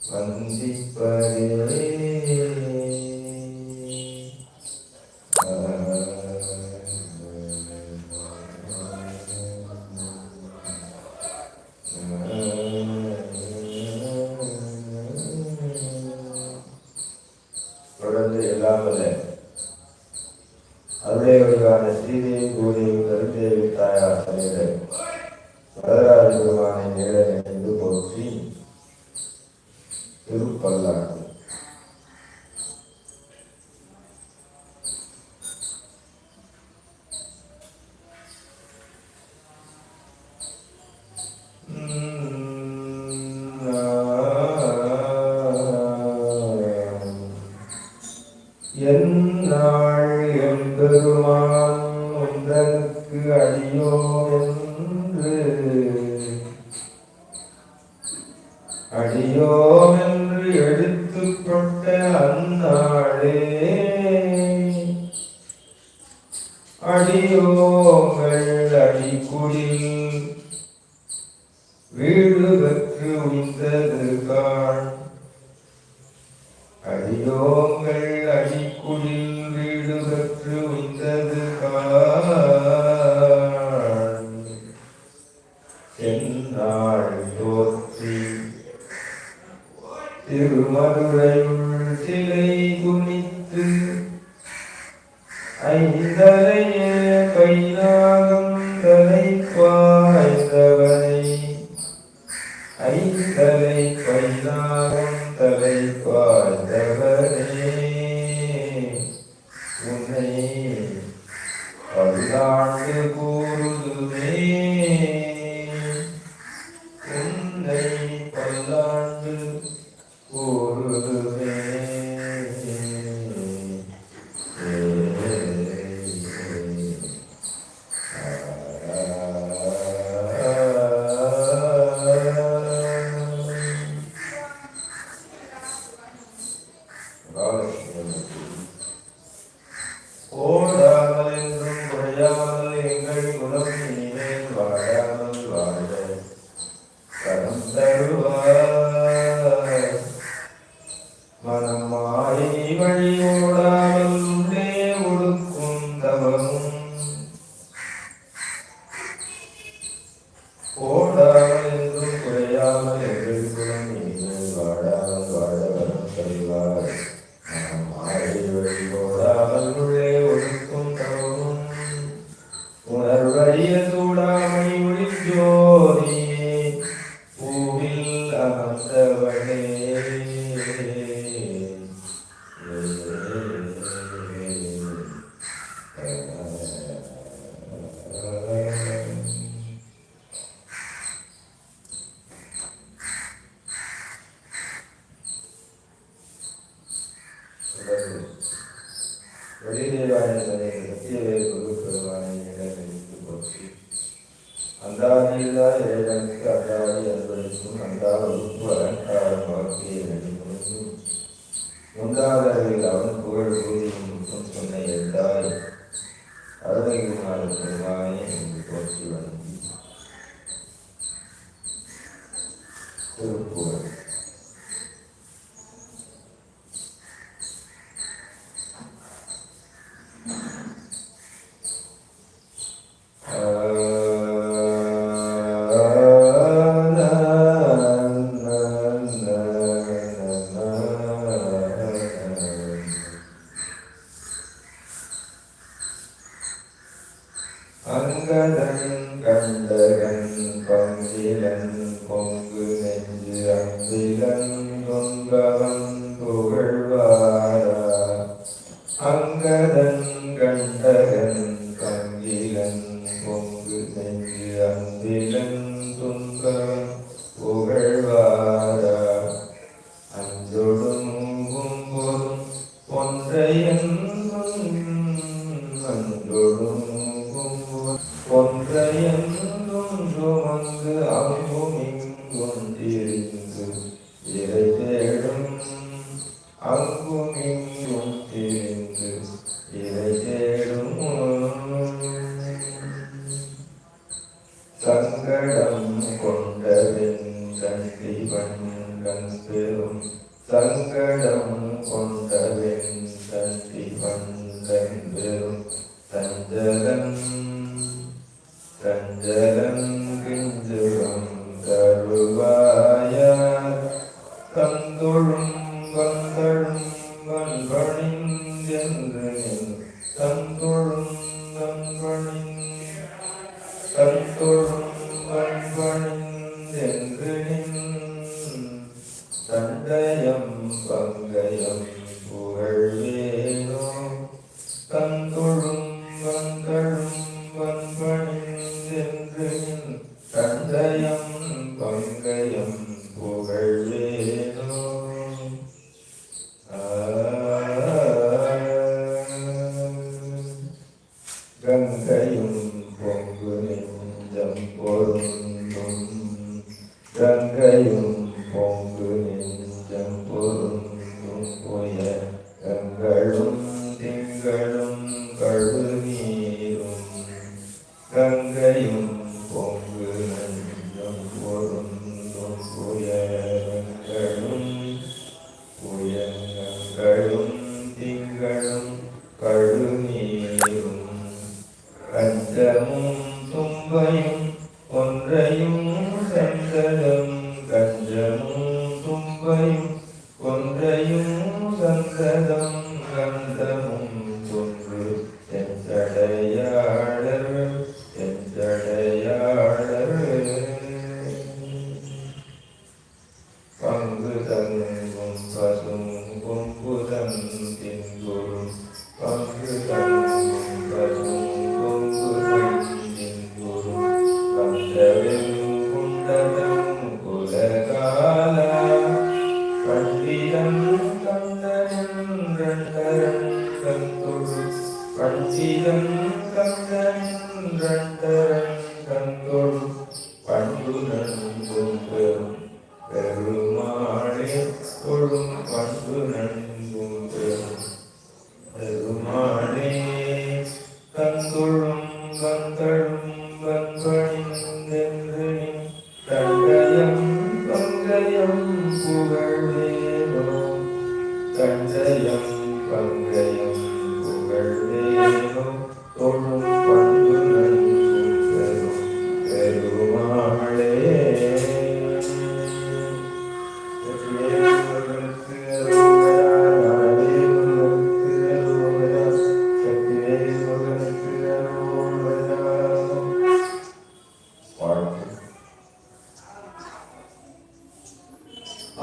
வந்திப்பதே தொடர்ந்து எல்லாமல்ல அருளை ஸ்ரீதேவி பூதேவி கருதேவி தாயார் சமேத வரலாறு பெருமானை நேர நினைந்து போற்றி திருப்பல்லாண்டு என்னாள் அடியோம் என்று எடுத்துக்கொண்ட அந்நாளே அடியோங்கள் அடிக்குடில் வீடு பெற்று உய்ந்தது காண் அடியோங்கள் அடிக்குடில் கைலாகம் தலை பாய்ந்தவனை ஐந்தரை கைலாகம் உன்னை பல்லாண்டு கூறுதுமே உன்னை பல்லாண்டு கூறுதுமே பூவில் அமர்ந்தவளே வெளிநீராயணனை சத்தியவே குரு பெருமானை நிலைநிறுத்தி போற்றி. இறைவனுக்கு அந்தாதி அன்பளிக்கும் அந்தா உறுப்பு அலங்காரம் வாக்கிய நடிமுறையும் உண்டாதவர்கள் அவன் புகழ் கூறியும் முற்றும் சொன்ன எட்டாய் அருணகிரிநாத பெருமானை என்று போற்றி வணங்கி திருப்புகழ் அங்கொழுங்கும் ஒன்றையொன்று வந்து அங்கும் இங்கும் திரிந்து இறை தேடும் அங்கும் இங்கும் திரிந்து இறை தேடும் சங்கடம் கொண்டதெந்தன் பெரும் சங்கடம் கொண்டதெந்தன் கஞ்சலம் கஞ்சலம் கிஞ்சுரம் கருவாய தந்தொழும் வந்தழும் வன்பழம் கொள்ளும் பண்பு நன்பும் பெறும் பெருமானே வாழ்க்கை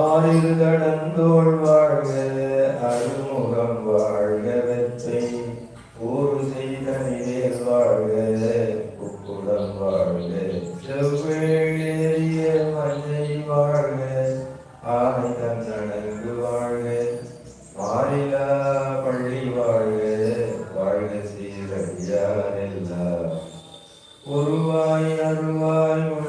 ஆறில் கடந்தோள் வாழ்க அருமுகம் வாழ்க வெத்தை ஊர் செய்த நிலையில் வாழ்க உப்புடன் வாழ்க. செவ்வேறிய மஞ்சை வாழ்க ஆனைதன் நடந்து வாழ்க. மாறிலா பள்ளி வாழ்க வாழ்க சீரடியார் எல்லாம் ஒருவாய் அருவாய்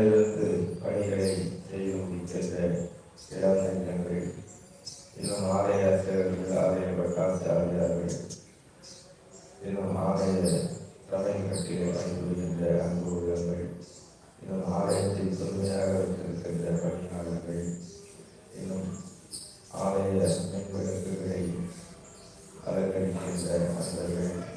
இருந்து பணிகளை செய்து முடித்திருந்த இளவஞ்சங்கள் இன்னும் ஆலய சேவர்கள் ஆலய பிரகாச ஆகியார்கள் இன்னும் ஆலய தலைமைக்கு பணிபுரிகின்ற அன்பு உள்ளவர்கள் இன்னும் ஆலயத்தில் தொன்மையாக வைத்திருக்கின்ற பணியாளர்கள் இன்னும் ஆலய மேம்படுத்துகளை அலங்கரிக்கின்ற மன்னர்கள்